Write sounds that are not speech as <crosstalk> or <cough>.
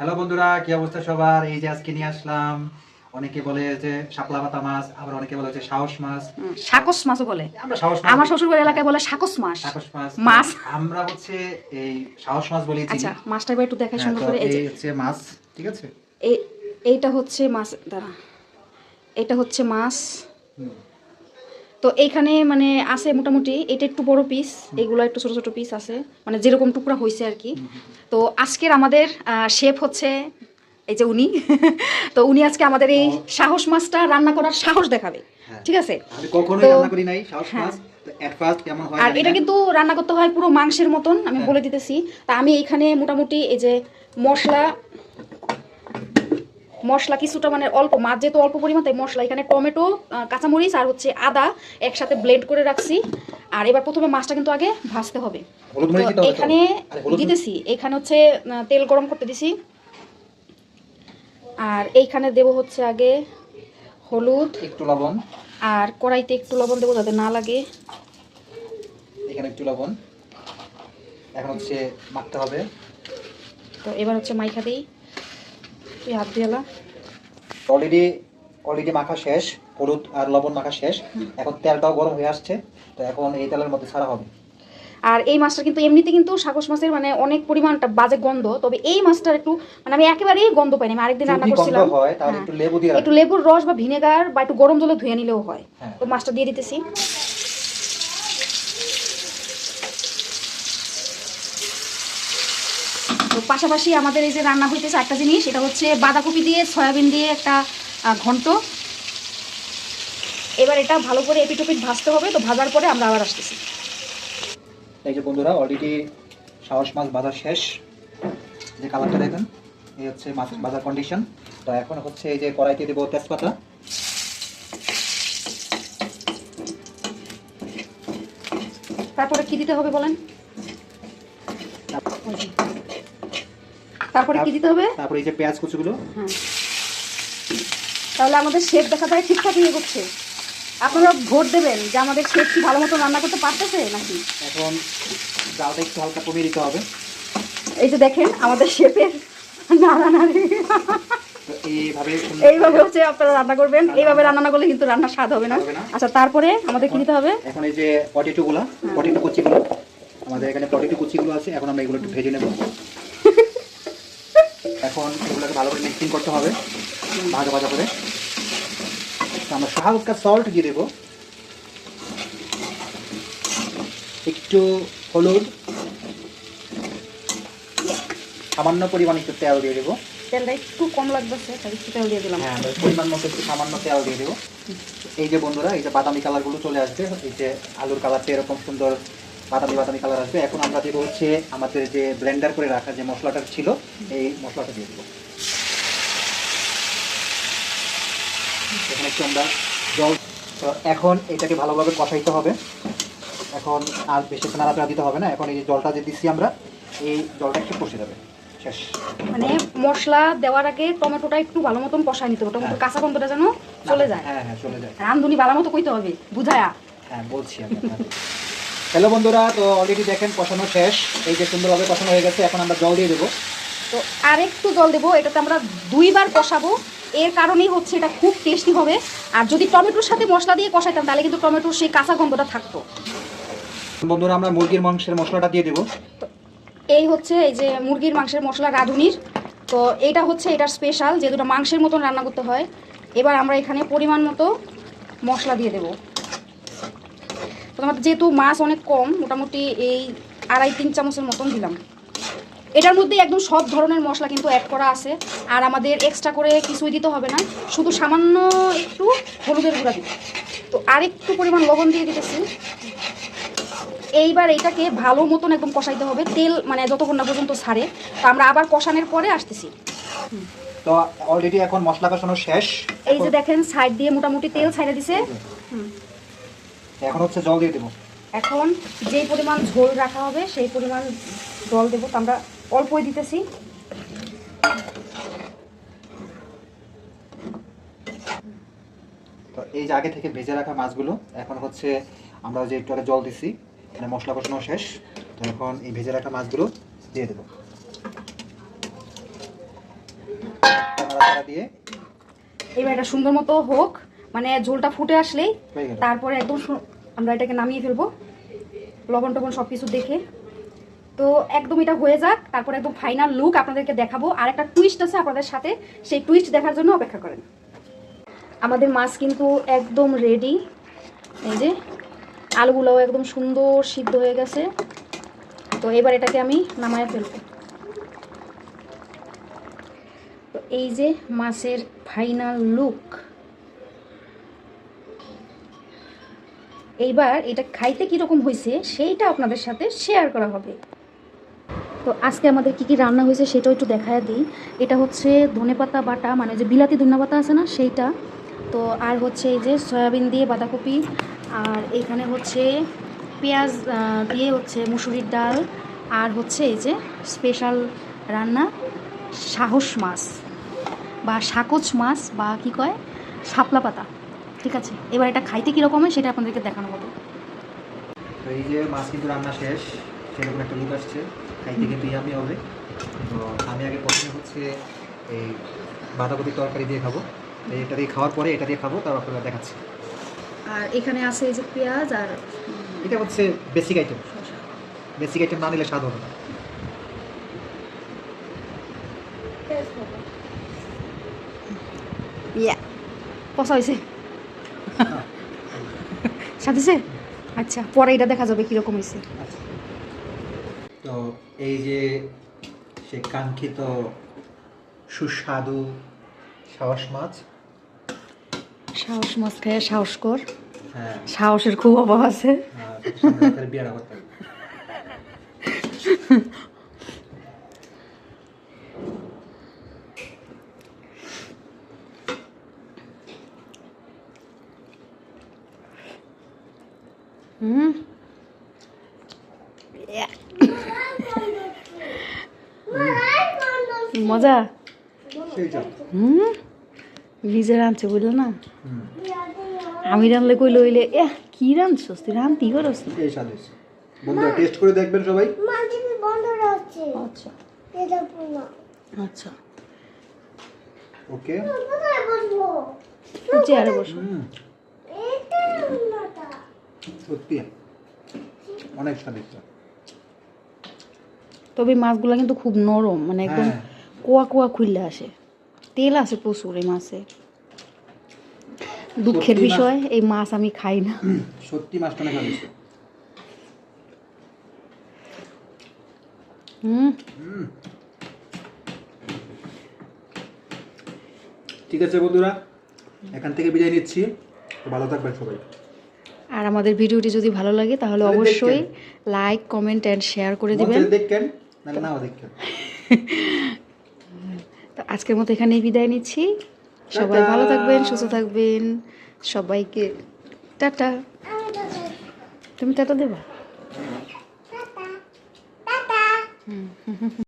Hello বন্ধুরা কি অবস্থা সবার? এই যে আজকে নিয়ে আসলাম অনেকে বলে যে শাপলা পাতা মাছ আবার অনেকে বলে যে সাহস মাছ। সাকস মাছও বলে। আমরা সাহস মাছ আমার শ্বশুর বাড়ির এলাকায় বলে সাকস মাছ। সাহস মাছ। মাছ। আমরা হচ্ছে এই সাহস মাছ বলি আচ্ছা মাছটা একটু দেখাই সুন্দর করে। এই হচ্ছে মাছ ঠিক আছে? এই- এইটা হচ্ছে মাছ দাঁড়া। এটা হচ্ছে মাছ। তো এইখানে মানে আছে মোটামুটি এটা একটু বড় পিস এগুলো একটু ছোট ছোট পিস আছে মানে যেরকম টুকরা হয়েছে আর কি। তো আজকের আমাদের শেফ হচ্ছে এই যে উনি। <laughs> তো উনি আজকে আমাদের এই সাহস মাছটা রান্না করার সাহস দেখাবে হ্যাঁ। ঠিক আছে? তো- হয়। আর এটা কিন্তু রান্না করতে হয় পুরো মাংসের মতন আমি হ্যাঁ। বলে দিতেছি। তা আমি এইখানে মোটামুটি এই যে মশলা মশলা কিছুটা মানে অল্প মাছ যেহেতু অল্প পরিমাণ তাই মশলা এখানে টমেটো কাঁচামরিচ আর হচ্ছে আদা একসাথে ব্লেন্ড করে রাখছি। আর এবার প্রথমে মাছটা কিন্তু আগে ভাজতে হবে? এখানে দিতেছি। এখানে হচ্ছে তেল গরম করতে দিছি। আর এইখানে দেব হচ্ছে আগে হলুদ। একটু লবণ। আর কড়াইতে একটু লবণ দেবো যাতে না লাগে। এখানে একটু লবণ। এখন হচ্ছে মাখতে হবে। তো এবার হচ্ছে মাইখা দিই। তুই হাত দিয়ে। অলরেডি অলরেডি মাখা শেষ হলুদ আর লবণ মাখা শেষ এখন তেলটাও গরম হয়ে আসছে তো এখন এই তেলের মধ্যে ছাড়া হবে আর এই মাছটা কিন্তু এমনিতে কিন্তু সাগস মাছের মানে অনেক পরিমাণটা বাজে গন্ধ তবে এই মাছটার একটু মানে আমি একেবারেই গন্ধ পাইনি আমি আরেকদিন রান্না করছিলাম হয় হ্যাঁ। একটু লেবু দিয়ে একটু লেবুর রস বা ভিনেগার বা একটু গরম জলে ধুয়ে নিলেও হয় হ্যাঁ। তো মাছটা দিয়ে দিতেছি পাশাপাশি আমাদের এই যে রান্না হইতেছে একটা জিনিস এটা হচ্ছে বাঁধাকপি দিয়ে সয়াবিন দিয়ে একটা ঘন্ট। এবার এটা ভালো করে এপিটোপিট ভাজতে হবে তো ভাজার পরে আমরা আবার আসতেছি। এই যে বন্ধুরা অলরেডি সাহস মাছ বাজার শেষ। যে কালারটা দেখেন এই হচ্ছে মাছ বাজার কন্ডিশন তো এখন হচ্ছে এই যে কড়াইতে দেবো তেজপাতা। তারপরে কি দিতে হবে বলেন? তারপরে কি দিতে হবে? তারপরে এই যে পেঁয়াজ কুচিগুলো। হ্যাঁ তাহলে আমাদের শেফ দেখা যায় ঠিকঠাক ইয়ে করছে আপনারা ভোট দেবেন যে আমাদের শেফ কি ভালো মতো রান্না করতে পারতেছে নাকি? এখন জালটা একটু হালকা কমিয়ে দিতে হবে। এই যে দেখেন আমাদের শেফের নাড়ানাড়ি। তো এইভাবে হচ্ছে আপনারা রান্না করবেন। এইভাবে রান্না না করলে কিন্তু রান্নার স্বাদ হবে না। হবে না। আচ্ছা তারপরে আমাদের কি দিতে হবে? এখন এই যে পটেটোগুলো পটেটো কুচিগুলো আমাদের এখানে পটেটো কুচিগুলো আছে। এখন আমরা এগুলো একটু ভেজে নেব। এখন এগুলোকে ভালো করে মিক্সিং করতে হবে ভাজা ভাজা করে। আমরা হালকা সল্ট দিয়ে দেবো। একটু হলুদ সামান্য পরিমাণ একটু তেল দিয়ে দেবো। তেলটা একটু কম লাগতেছে একটু তেল দিয়ে দিলাম। হ্যাঁ পরিমাণ মতো একটু সামান্য তেল দিয়ে দেবো। এই যে বন্ধুরা এই যে বাদামি কালারগুলো চলে আসবে এই যে আলুর কালারটা এরকম সুন্দর বাদামি বাদামি কালার আসবে। এখন আমরা দেবো হচ্ছে আমাদের যে ব্লেন্ডার করে রাখা যে মশলাটা ছিল এই মশলাটা দিয়ে দেবো। এখানে একটু আমরা জল তো এখন এটাকে ভালোভাবে কষাইতে হবে। এখন আর বেশি নাড়াচাড়া দিতে হবে না। এখন এই যে জলটা যে দিচ্ছি আমরা এই জলটা একটু কষে যাবে। শেষ। মানে মশলা দেওয়ার আগে টমেটোটা একটু ভালো মতন কষায় নিতে হবে। টমেটোর হ্যাঁ। কাঁচা গন্ধটা যেন চলে যায়। হ্যাঁ হ্যাঁ চলে যায়। রান্ধুনি ভালো মতো কইতে হবে বুঝায়া। হ্যাঁ বলছি আমি হ্যালো বন্ধুরা তো অলরেডি দেখেন কষানো শেষ। এই যে সুন্দরভাবে কষানো হয়ে গেছে এখন আমরা জল দিয়ে দেবো। তো আর একটু জল দেবো এটাতে আমরা দুইবার কষাবো। এর কারণেই হচ্ছে এটা খুব টেস্টি হবে। আর যদি টমেটোর সাথে মশলা দিয়ে কষাইতাম তাহলে কিন্তু টমেটোর সেই কাঁচা গন্ধটা থাকতো। বন্ধুরা আমরা মুরগির মাংসের মশলাটা দিয়ে দেবো। এই হচ্ছে এই যে মুরগির মাংসের মশলা রাঁধুনির। তো এটা হচ্ছে এটার স্পেশাল যে দুটো মাংসের মতন রান্না করতে হয়। এবার আমরা এখানে পরিমাণ মতো মশলা দিয়ে দেবো। প্রথমত যেহেতু মাছ অনেক কম মোটামুটি এই আড়াই তিন চামচের মতন দিলাম। এটার মধ্যে একদম সব ধরনের মশলা কিন্তু অ্যাড করা আছে। আর আমাদের এক্সট্রা করে কিছুই দিতে হবে না শুধু সামান্য একটু হলুদের গুঁড়া দিতে তো আরেকটু পরিমাণ লবণ দিয়ে দিতেছি। এইবার এইটাকে ভালো মতন একদম কষাইতে হবে তেল মানে যতক্ষণ না পর্যন্ত ছাড়ে। তো আমরা আবার কষানোর পরে আসতেছি। তো অলরেডি এখন মশলা কষানো শেষ। এই যে দেখেন সাইড দিয়ে মোটামুটি তেল ছাইড়ে দিছে। হুম। এখন হচ্ছে জল দিয়ে দেবো। এখন যেই পরিমাণ ঝোল রাখা হবে সেই পরিমাণ জল দেবো। তো আমরা অল্পই দিতেছি। তো এই যে আগে থেকে ভেজে রাখা মাছগুলো এখন হচ্ছে আমরা যে একটু আগে জল দিচ্ছি এখানে মশলা কষানো শেষ। তো এখন এই ভেজে রাখা মাছগুলো দিয়ে দেবো। দিয়ে। এবার এটা সুন্দর মতো হোক। মানে ঝোলটা ফুটে আসলেই তারপরে একদম আমরা এটাকে নামিয়ে ফেলব। লবণ টবণ সব কিছু দেখে। তো একদম এটা হয়ে যাক তারপরে একদম ফাইনাল লুক আপনাদেরকে দেখাবো। আর একটা টুইস্ট আছে আপনাদের সাথে সেই টুইস্ট দেখার জন্য অপেক্ষা করেন। আমাদের মাছ কিন্তু একদম রেডি এই যে আলুগুলোও একদম সুন্দর সিদ্ধ হয়ে গেছে। তো এবার এটাকে আমি নামায় ফেলব। তো এই যে মাছের ফাইনাল লুক এইবার এটা খাইতে কীরকম হয়েছে সেইটা আপনাদের সাথে শেয়ার করা হবে। তো আজকে আমাদের কি কি রান্না হয়েছে সেটাও একটু দেখায় দিই। এটা হচ্ছে ধনেপাতা বাটা মানে যে বিলাতি ধনেপাতা আছে না, সেইটা। তো আর হচ্ছে এই যে সয়াবিন দিয়ে বাঁধাকপি, আর এখানে হচ্ছে পেঁয়াজ দিয়ে হচ্ছে মুসুরির ডাল, আর হচ্ছে এই যে স্পেশাল রান্না, সাহস মাছ, বা সাকচ মাছ, বা কি কয়, শাপলা পাতা। ঠিক আছে এবার এটা খাইতে কীরকম হয় সেটা আপনাদেরকে দেখানো হবে। তো এই যে মাছ কিন্তু রান্না শেষ সেরকম একটা লুক আসছে খাইতে কিন্তু ইয়ামি হবে। তো আমি আগে প্রথমে হচ্ছে এই বাঁধাকপির তরকারি দিয়ে খাব। এটা দিয়ে খাওয়ার পরে এটা দিয়ে খাব তারপর আপনারা দেখাচ্ছি। আর এখানে আছে এই যে পেঁয়াজ আর এটা হচ্ছে বেসিক আইটেম বেসিক আইটেম না নিলে স্বাদ হবে না। ইয়া পচা হয়েছে সাথেছে আচ্ছা পরে এটা দেখা যাবে কীরকম হয়েছে। তো এই যে সে কাঙ্ক্ষিত সুস্বাদু সাহস মাছ। সাহস মাছ খেয়ে সাহস কর। হ্যাঁ। সাহসের খুব অভাব আছে। করতে <laughs> <laughs> হুম ইয়া। মজা। হুম নিজে রাঁধছে বুঝলো না? আমি রাঁধলে কই লইলে এ কি রাঁধছস? তুই রাঁধতি করস না? বন্ধুরা টেস্ট করে দেখবেন সবাই। আচ্ছা। এটা পুরো আচ্ছা। ওকে চেয়ারে বসো। সত্যি। অনেক স্বাদিষ্ট। তবে মাছগুলো কিন্তু খুব নরম মানে একদম হ্যাঁ। কোয়া কোয়া খুললে আসে। তেল আছে প্রচুর এই মাছে। দুঃখের বিষয় এই মাছ আমি খাই না। সত্যি মাছটা হুম। হুম। ঠিক আছে বন্ধুরা এখান থেকে বিদায় নিচ্ছি। ভালো থাকবেন সবাই। আর আমাদের ভিডিওটি যদি ভালো লাগে তাহলে অবশ্যই লাইক কমেন্ট অ্যান্ড শেয়ার করে দিবেন। দেখেন নাহলে নাও দেখেন <laughs> তো আজকের মতো এখানেই বিদায় নিচ্ছি। সবাই ভালো থাকবেন সুস্থ থাকবেন। সবাইকে টাটা। তুমি টাটা দেবা? টাটা। টাটা। <laughs>